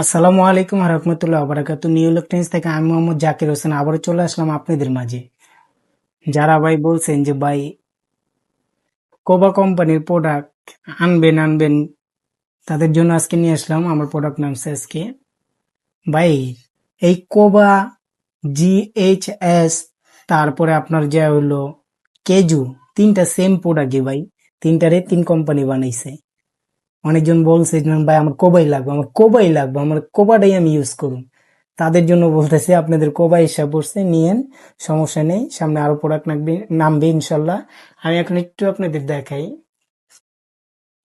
আসসালামু আলাইকুম রহমতুল্লাহ বারাকাতু। নিউ ইলেকট্রনিক্স থেকে আমি মোহাম্মদ জাকির হোসেন আবারও চলে আসলাম আপনাদের মাঝে। যারা ভাই বলছেন যে, ভাই, কোবা কোম্পানির প্রোডাক্ট আনবেন আনবেন, তাদের জন্য আজকে নিয়ে আসলাম আমার প্রোডাক্ট নাম আজকে ভাই, এই কোবা জিএইচএস তারপরে আপনার যা হলো কেজু তিনটা সেম প্রোডাক্টই ভাই, তিনটারে তিন কোম্পানি বানাইছে। অনেকজন বলছে ভাই, আমার কোবাই লাগবে, আমার কোবাই লাগবে, আমার কোবাটাই আমি ইউজ করুন। তাদের জন্য বলতেছি, আপনাদের কোবাই হিসাব পড়ছে, নিয়েন, সমস্যা নেই, সামনে আরও প্রোডাক্ট নামবে নামবে ইনশাল্লাহ। আমি এখন একটু আপনাদের দেখাই।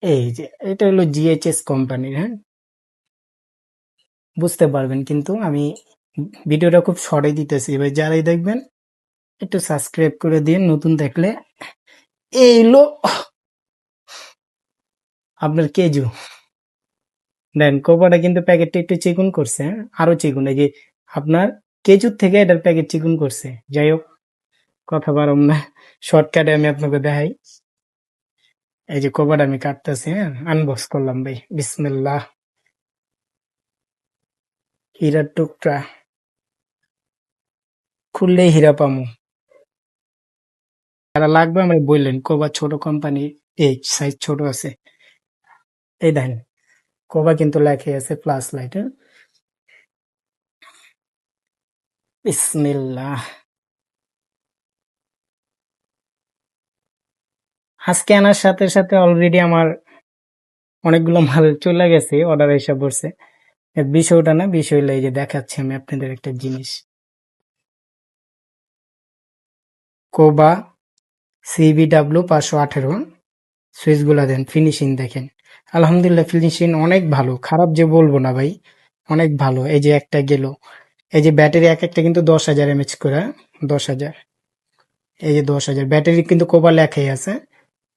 এই যে, এটা হলো জিএইচএস কোম্পানির হ্যাঁ? বুঝতে পারবেন কিন্তু আমি ভিডিওটা খুব শর্টে দিতেছি। এবার যারাই দেখবেন, একটু সাবস্ক্রাইব করে দিন নতুন দেখলে, এই হলো আপনার কেজু। দেন কোপাটা কিন্তু প্যাকেটটা একটু চিকুন করছে হ্যাঁ? আরও চিকুন, এই যে আপনার কেজুর থেকে এটার প্যাকেট চিকুন করছে। যাই হোক, কথা বারম না। শর্টকাটে আমি আপনাকে দেখাই। এই যে কভার আমি কাটতেছি হ্যাঁ? আনবক্স করলাম, ভাই। বিসমিল্লাহ। হীরার টুকরা। খুললেই হীরা পামু। যারা লাগবে আমার বললেন কোবা ছোট কোম্পানি এই সাইজ ছোট আছে। এই দেখেন, কোবা কিন্তু লেখে আছে প্লাস লাইট বিসমিল্লাহ। আজকে আনার সাথে সাথে অলরেডি আমার অনেকগুলো মাল চলে গেছে অর্ডার এসে পড়ছে। বিষয়টা না, বিষয় এই যে দেখাচ্ছি আমি আপনাদের একটা জিনিস। কোবা সিবিডাব্লিউ পাঁচশো আঠেরো, সুইচগুলা দেন ফিনিশিং দেখেন। আলহামদুলিল্লাহ ফিনিশিং অনেক ভালো। খারাপ যে বলব না ভাই, অনেক ভালো। এই যে একটা গেল, এই যে ব্যাটারি এক একটা কিন্তু দশ হাজার এমএচ করে, দশ হাজার। এই যে দশ হাজার। ব্যাটারি কিন্তু কোবা লেখাই আছে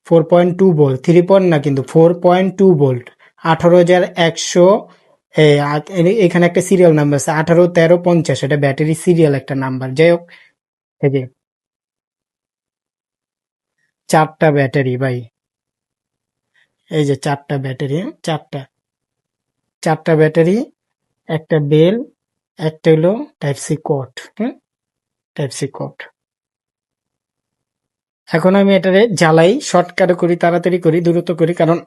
four point two volt three point না কিন্তু ফোর পয়েন্ট টু ভোল্ট আঠারো হাজার একশো এখানে একটা সিরিয়াল নাম্বার আছে, আঠারো, তেরো, পঞ্চাশ, এটা ব্যাটারি সিরিয়াল একটা নাম্বার যাই হোক, এই যে চারটা ব্যাটারি ভাই। এই যে চারটা ব্যাটারি, চারটা চারটা ব্যাটারি, একটা বেল, একটা হলো টাইপ সি কোড হ্যাঁ টাইপ সি কোড এখন আমি এটারে জ্বালাই শর্টকাট করি, তাড়াতাড়ি করি, দ্রুত করি, কারণ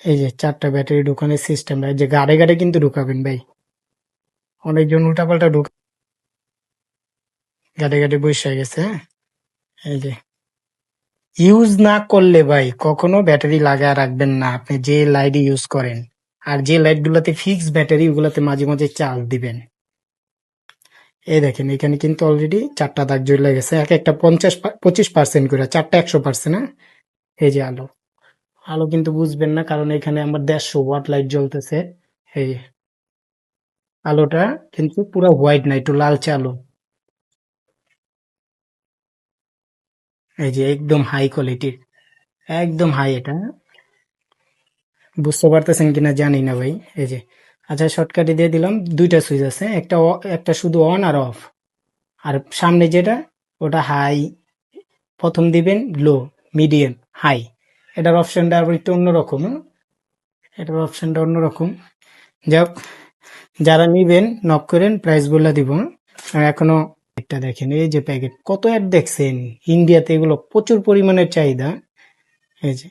এই যে চারটা ব্যাটারি ঢুকানোর সিস্টেম এই যে গাড়ে গাড়ে কিন্তু ঢুকাবেন ভাই। অনেকজন উল্টাপাল্টা ঢুক গাড়ে গাড়ে বসে গেছে হ্যাঁ? এই যে ইউজ না করলে ভাই কখনো ব্যাটারি লাগায় রাখবেন না। আপনি যে লাইট ইউজ করেন, আর যে লাইট গুলাতে ফিক্স ব্যাটারি ওগুলাতে মাঝে মাঝে চার্জ দিবেন। এই দেখেন, এখানে কিন্তু অলরেডি চারটা দাগ জ্বলে গেছে। এক একটা পঞ্চাশ পঁচিশ পার্সেন্ট করে, চারটা একশো পার্সেন্ট হ্যাঁ? এই যে আলো। আলো কিন্তু বুঝবেন না, কারণ এখানে আমার দেড়শো ওয়াট লাইট জ্বলতেছে। এই আলোটা কিন্তু পুরো হোয়াইট না একটু লালচে আলো। এই যে একদম হাই কোয়ালিটির একদম হাই এটা। বুঝতে পারতেছেন কিনা জানি না ভাই। এই যে আচ্ছা শর্টকাটে দিয়ে দিলাম। দুইটা সুইচ আছে। একটা একটা শুধু অন আর অফ আর সামনে যেটা, ওটা হাই প্রথম দিবেন লো মিডিয়াম হাই এটার অপশনটা আবার একটু অন্যরকম হ্যাঁ? এটার অপশনটা অন্যরকম। যাক, যারা নিবেন নক করেন প্রাইস বলে দিব হ্যাঁ? একটা দেখেন, এই যে প্যাকেট কত অ্যাড দেখছেন? ইন্ডিয়াতে এগুলো প্রচুর পরিমাণের চাহিদা। এই যে।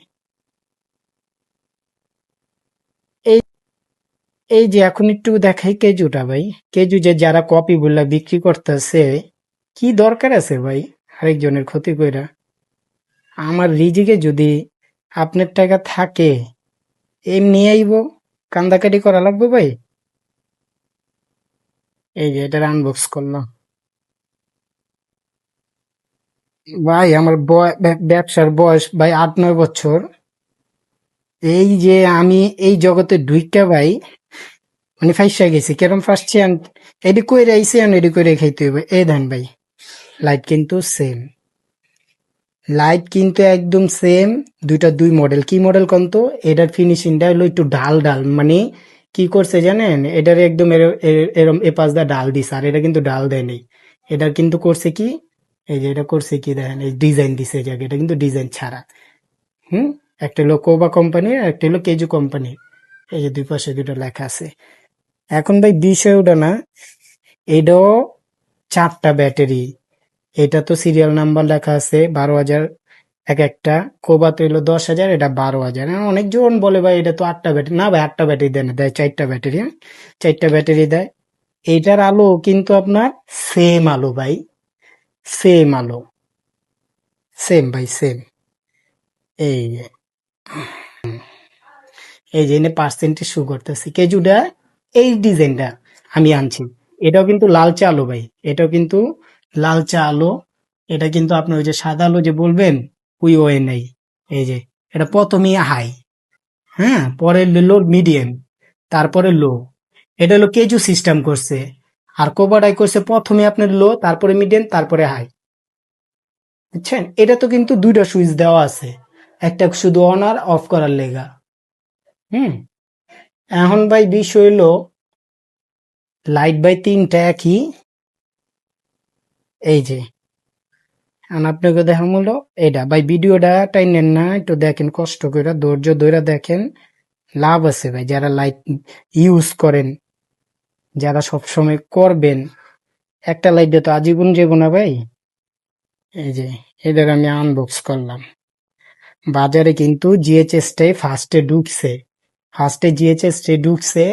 এই যে এখন একটু দেখাই কেজুটা ভাই। কেজু যে যারা কপি গুলা বিক্রি করতেছে, কি দরকার আছে ভাই? আরেকজনের ক্ষতি কইরা। আমার রিজিকে যদি আপনার টাকা থাকে, এমনি আইব, কান্দাকাটি করা লাগবে ভাই? এই যে, এটার আনবক্স করলাম। ভাই, আমার বয়- ব্যবসার বয়স ভাই আট, নয় বছর। এই যে আমি এই জগতে ঢুইকা ভাই মানে ফাইসা গেছি। কেরম ফার্স্ট এডি কইরে আইসি আর এডি কইরে খাইতে হবে এই দেন ভাই, লাইট কিন্তু সেম। লাইট কিন্তু একদম সেম, দুইটা দুই মডেল। কি মডেল কোন তো? এটার ফিনিশিংটা হলো একটু ডাল ডাল। মানে কি করছে জানেন? এটার একদম এর- এর- এরম এ পাশ দা ডাল দিছে, আর এটা কিন্তু ডাল দেয় নেই। এটার কিন্তু করছে কি? এই যে এটা করছে কি দেখেন এই ডিজাইন দিছে এই জায়গায় এটা কিন্তু ডিজাইন ছাড়া। হুম? একটা হলো কোবা কোম্পানি আর একটা হলো কেজু কোম্পানি এই যে দুই পাশে দুটো লেখা আছে। এখন ভাই বিষয় ওটা না এটাও চারটা ব্যাটারি এটা তো সিরিয়াল নাম্বার লেখা আছে বারো হাজার এক একটা। কোবা তো হইল দশ হাজার এটা বারো হাজার। হ্যাঁ, অনেকজন বলে ভাই এটা তো আটটা ব্যাটারি না ভাই আটটা ব্যাটারি দেয় না দেয় চারটা ব্যাটারি? চারটা ব্যাটারি দেয়। এইটার আলো কিন্তু আপনার সেম আলো ভাই। সেম আলো সেম ভাই সেম এই যে এই যে পার্সেন্টেজ শো করতেছি কেজুটা এই ডিজাইনটা আমি আনছি এটাও কিন্তু লালচে আলো ভাই এটাও কিন্তু লালচে আলো এটা কিন্তু আপনি ওই যে সাদা আলো যে বলবেন ওই ওয়ে নেই এই যে এটা প্রথমেই হাই হ্যাঁ পরে লো মিডিয়াম তারপরে লো এটা হলো কেজু সিস্টেম করছে আর কোবাডাই করছে প্রথমে আপনার লো, তারপরে মিডিয়াম, তারপরে হাই। বুঝছেন? এটা তো কিন্তু দুইটা সুইচ দেওয়া আছে। একটা শুধু অন আর অফ করার লেগা। হুম? এখন ভাই বিষয় হইল লাইট বাই তিনটা একই। এই যে। আপনাকে দেখা হলো এটা। ভাই ভিডিওটা টাই নেন না, একটু দেখেন, কষ্ট করে ধৈর্য ধরে দেখেন। লাভ আছে ভাই, যারা লাইট ইউজ করেন। যারা সবসময় করবেন, একটা লাইট তো আজীবন যাব না ভাই। এই যে এদের আমি আনবক্স করলাম। বাজারে কিন্তু জিএচএস টাই ফার্স্টে ঢুকছে। ফার্স্টে জিএচএস টাই ঢুকছে,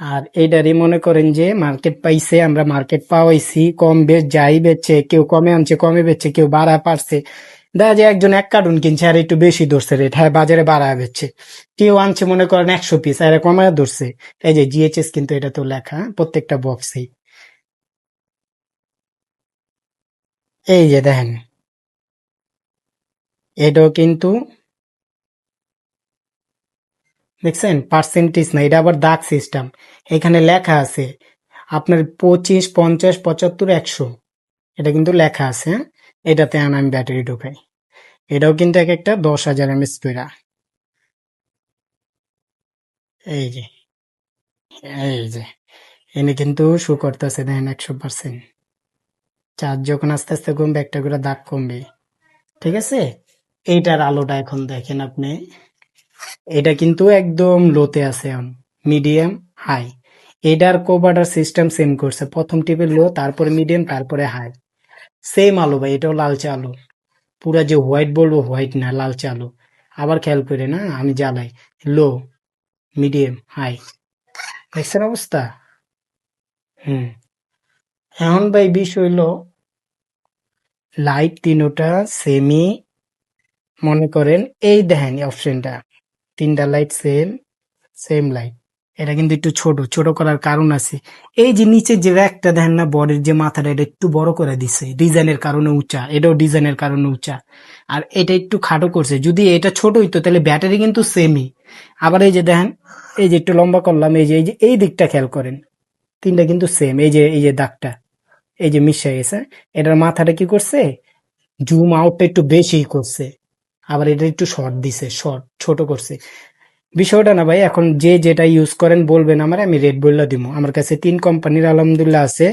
আর এইটারই মনে করেন যে মার্কেট পাইছে, আমরা মার্কেট পাওয়াইছি, কম বেশ যাই বেচছে কেউ কমে আনছে, কমে বেচছে কেউ বাড়া পারছে। দেখা যায় একজন এক কার্টুন কিনছে আর একটু বেশি ধরছে রেট হ্যাঁ বাজারে বাড়া বেচছে। কেউ আনছে মনে করেন একশো পিস আর কমায় ধরছে এই যে জিএচএস কিন্তু এটা তো লেখা হ্যাঁ, প্রত্যেকটা বক্সেই এই যে দেখেন এটাও কিন্তু দেখছেন পার্সেন্টেজ না এটা আবার দাগ সিস্টেম এখানে লেখা আছে আপনার পঁচিশ পঞ্চাশ পঁচাত্তর একশো। এটা কিন্তু লেখা আছে হ্যাঁ? এটাতে আন আমি ব্যাটারি ঢুকাই। এটাও কিন্তু এক একটা দশ হাজার এমএস পেরা এই যে এই যে, এনে কিন্তু শু করতেছে দেখেন একশো পার্সেন্ট। চার্জ যখন আস্তে আস্তে কমবে, একটা করে দাগ কমবে। ঠিক আছে? এইটার আলোটা এখন দেখেন আপনি। এটা কিন্তু একদম লোতে আছে, মিডিয়াম, হাই। এটার কোভারটার সিস্টেম সেম করছে। প্রথম টিপে লো, তারপরে মিডিয়াম, তারপরে হাই। সেম আলো ভাই, এটাও লালচে আলো। পুরা যে হোয়াইট বলব হোয়াইট না, লালচে আলো। আবার খেয়াল করে না, আমি জ্বালাই। লো মিডিয়াম হাই দেখছেন অবস্থা? হুম। এখন ভাই বিষয় হইল লাইট তিনোটা সেমি মনে করেন, এই দেখেন অপশনটা তিনটা লাইট সেম সেম লাইট এটা কিন্তু একটু ছোট ছোট করার কারণ আছে। এই যে নিচের যে র্যাকটা দেখেন না বডির যে মাথাটা, এটা একটু বড় করে দিছে। ডিজাইনের কারণে উঁচা, এটাও ডিজাইনের কারণে উঁচা। আর এটা একটু খাটো করছে। যদি এটা ছোট হইতো, তাহলে ব্যাটারি কিন্তু সেমই আবার এই যে দেখেন, এই যে একটু লম্বা করলাম, এই যে এই যে, এই দিকটা খেয়াল করেন। তিনটা কিন্তু সেম এই যে এই যে দাগটা, এই যে মিশে গেছে। এটার মাথাটা কি করছে? জুম আউটটা একটু বেশি করছে। আবার এটা একটু শর্ট দিছে শর্ট ছোট করছে। বিষয়টা না ভাই, এখন যে যেটা ইউজ করেন বলবেন আমার, আমি রেড বললা দিব আমার কাছে তিন কোম্পানির আলহামদুলিল্লাহ আছে।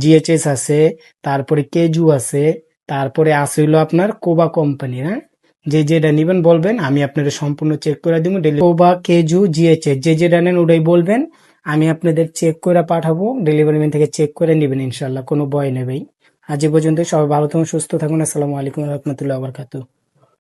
জিএচএস আছে, তারপরে কেজু আছে, তারপরে আছে হইল আপনার কোবা কোম্পানি হ্যাঁ? যে যেটা নেবেন বলবেন, আমি আপনাদের সম্পূর্ণ চেক করে দিব কোবা কেজু জিএচএস যে যেটা নেন ওটাই বলবেন। আমি আপনাদের চেক করে পাঠাবো ডেলিভারি ম্যান থেকে চেক করে নেবেন ইনশাল্লাহ কোনো ভয় নেই ভাই। আজ পর্যন্ত সবাই ভালো থাকুন, সুস্থ থাকুন, আসসালামু আলাইকুম রহমতুল্লাহ বরকাতু